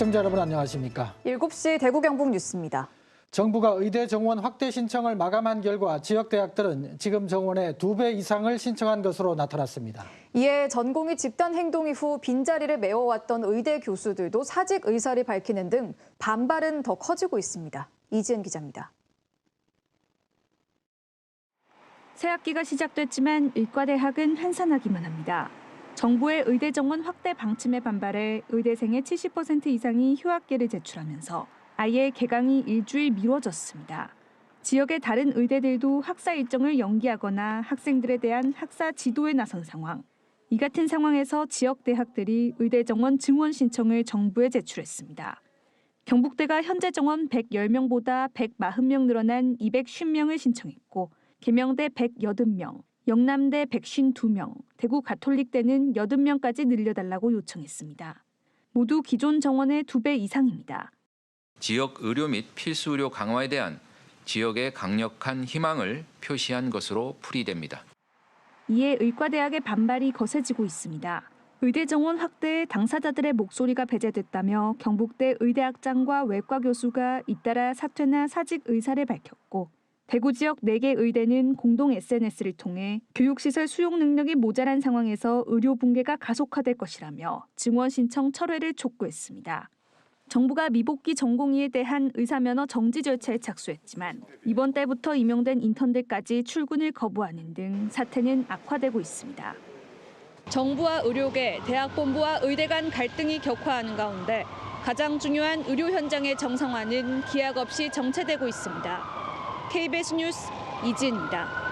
시청자 여러분 안녕하십니까? 7시 대구 경북 뉴스입니다. 정부가 의대 정원 확대 신청을 마감한 결과 지역 대학들은 지금 정원의 두배 이상을 신청한 것으로 나타났습니다. 이에 전공의 집단 행동 이후 빈자리를 메워왔던 의대 교수들도 사직 의사를 밝히는 등 반발은 더 커지고 있습니다. 이지은 기자입니다. 새 학기가 시작됐지만 의과대학은 한산하기만 합니다. 정부의 의대 정원 확대 방침에 반발해 의대생의 70% 이상이 휴학계를 제출하면서 아예 개강이 일주일 미뤄졌습니다. 지역의 다른 의대들도 학사 일정을 연기하거나 학생들에 대한 학사 지도에 나선 상황. 이 같은 상황에서 지역 대학들이 의대 정원 증원 신청을 정부에 제출했습니다. 경북대가 현재 정원 110명보다 140명 늘어난 250명을 신청했고 계명대 180명, 영남대 152명, 대구 가톨릭대는 80명까지 늘려달라고 요청했습니다. 모두 기존 정원의 2배 이상입니다. 지역 의료 및 필수 의료 강화에 대한 지역의 강력한 희망을 표시한 것으로 풀이됩니다. 이에 의과대학의 반발이 거세지고 있습니다. 의대 정원 확대에 당사자들의 목소리가 배제됐다며 경북대 의대학장과 외과 교수가 잇따라 사퇴나 사직 의사를 밝혔고 대구 지역 4개 의대는 공동 SNS를 통해 교육시설 수용 능력이 모자란 상황에서 의료 붕괴가 가속화될 것이라며 증원 신청 철회를 촉구했습니다. 정부가 미복귀 전공의에 대한 의사면허 정지 절차에 착수했지만 이번 달부터 임용된 인턴들까지 출근을 거부하는 등 사태는 악화되고 있습니다. 정부와 의료계, 대학본부와 의대 간 갈등이 격화하는 가운데 가장 중요한 의료 현장의 정상화는 기약 없이 정체되고 있습니다. KBS 뉴스 이지은입니다.